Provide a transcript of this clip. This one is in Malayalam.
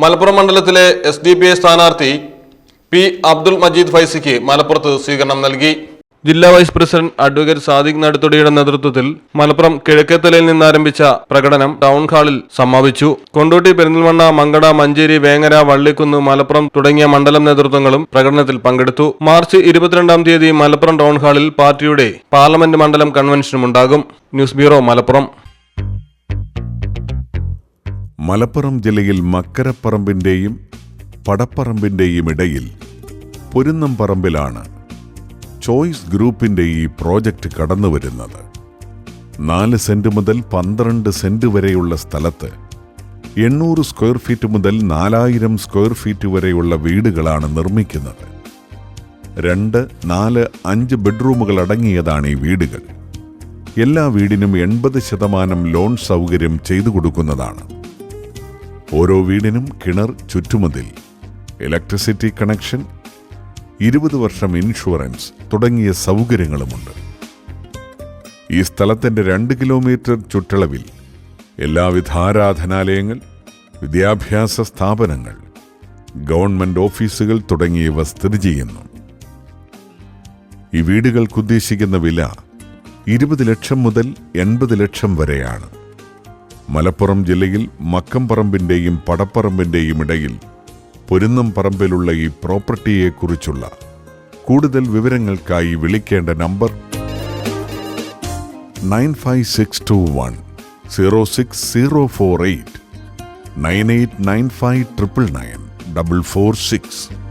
മലപ്പുറം മണ്ഡലത്തിലെ എസ് ഡി പി ഐ സ്ഥാനാർത്ഥി പി അബ്ദുൾ മജീദ് ഫൈസിക്ക് മലപ്പുറത്ത് സ്വീകരണം നൽകി. ജില്ലാ വൈസ് പ്രസിഡന്റ് അഡ്വക്കേറ്റ് സാദിഖ് നടുത്തൊടിയുടെ നേതൃത്വത്തിൽ മലപ്പുറം കിഴക്കേത്തലയിൽ നിന്നാരംഭിച്ച പ്രകടനം ടൗൺ ഹാളിൽ സമാപിച്ചു. കൊണ്ടോട്ടി പെരിന്തൽമണ്ണ മങ്കട മഞ്ചേരി വേങ്ങര വള്ളിക്കുന്ന് മലപ്പുറം തുടങ്ങിയ മണ്ഡലം നേതൃത്വങ്ങളും പ്രകടനത്തിൽ പങ്കെടുത്തു. മാർച്ച് ഇരുപത്തിരണ്ടാം തീയതി മലപ്പുറം ടൗൺ ഹാളിൽ പാർട്ടിയുടെ പാർലമെന്റ് മണ്ഡലം കൺവെൻഷനും ഉണ്ടാകും. News bureau Malappuram. മലപ്പുറം ജില്ലയിൽ മക്കരപ്പറമ്പിന്റെയും പടപ്പറമ്പിന്റെയും ഇടയിൽ പൊരുന്നം പറമ്പിലാണ് ചോയ്സ് ഗ്രൂപ്പിന്റെ ഈ പ്രോജക്റ്റ് കടന്നു വരുന്നത് നാല് സെന്റ് മുതൽ പന്ത്രണ്ട് സെന്റ് വരെയുള്ള സ്ഥലത്ത് എണ്ണൂറ് സ്ക്വയർ ഫീറ്റ് മുതൽ നാലായിരം സ്ക്വയർ ഫീറ്റ് വരെയുള്ള വീടുകളാണ് നിർമ്മിക്കുന്നത്. രണ്ട് നാല് അഞ്ച് ബെഡ്റൂമുകൾ അടങ്ങിയതാണ് ഈ വീടുകൾ. എല്ലാ വീടിനും എൺപത് ശതമാനം ലോൺ സൗകര്യം ചെയ്തു കൊടുക്കുന്നതാണ്. ഓരോ വീടിനും കിണർ ചുറ്റുമതിൽ. ഇലക്ട്രിസിറ്റി കണക്ഷൻ ഇരുപത് വർഷം ഇൻഷുറൻസ് തുടങ്ങിയ സൗകര്യങ്ങളുമുണ്ട്. ഈ സ്ഥലത്തിന്റെ രണ്ട് കിലോമീറ്റർ ചുറ്റളവിൽ എല്ലാവിധ ആരാധനാലയങ്ങൾ വിദ്യാഭ്യാസ സ്ഥാപനങ്ങൾ ഗവൺമെന്റ് ഓഫീസുകൾ തുടങ്ങിയവ സ്ഥിതി ചെയ്യുന്നു. ഈ വീടുകൾക്ക് ഉദ്ദേശിക്കുന്ന വില ഇരുപത് ലക്ഷം മുതൽ എൺപത് ലക്ഷം വരെയാണ്. മലപ്പുറം ജില്ലയിൽ മക്കംപറമ്പിന്റെയും പടപ്പറമ്പിന്റെയും ഇടയിൽ പൊരുന്നം പറമ്പിലുള്ള ഈ പ്രോപ്പർട്ടിയെക്കുറിച്ചുള്ള കൂടുതൽ വിവരങ്ങൾക്കായി വിളിക്കേണ്ട number nine five six two one zero six zero four eight nine eight nine five triple nine double four six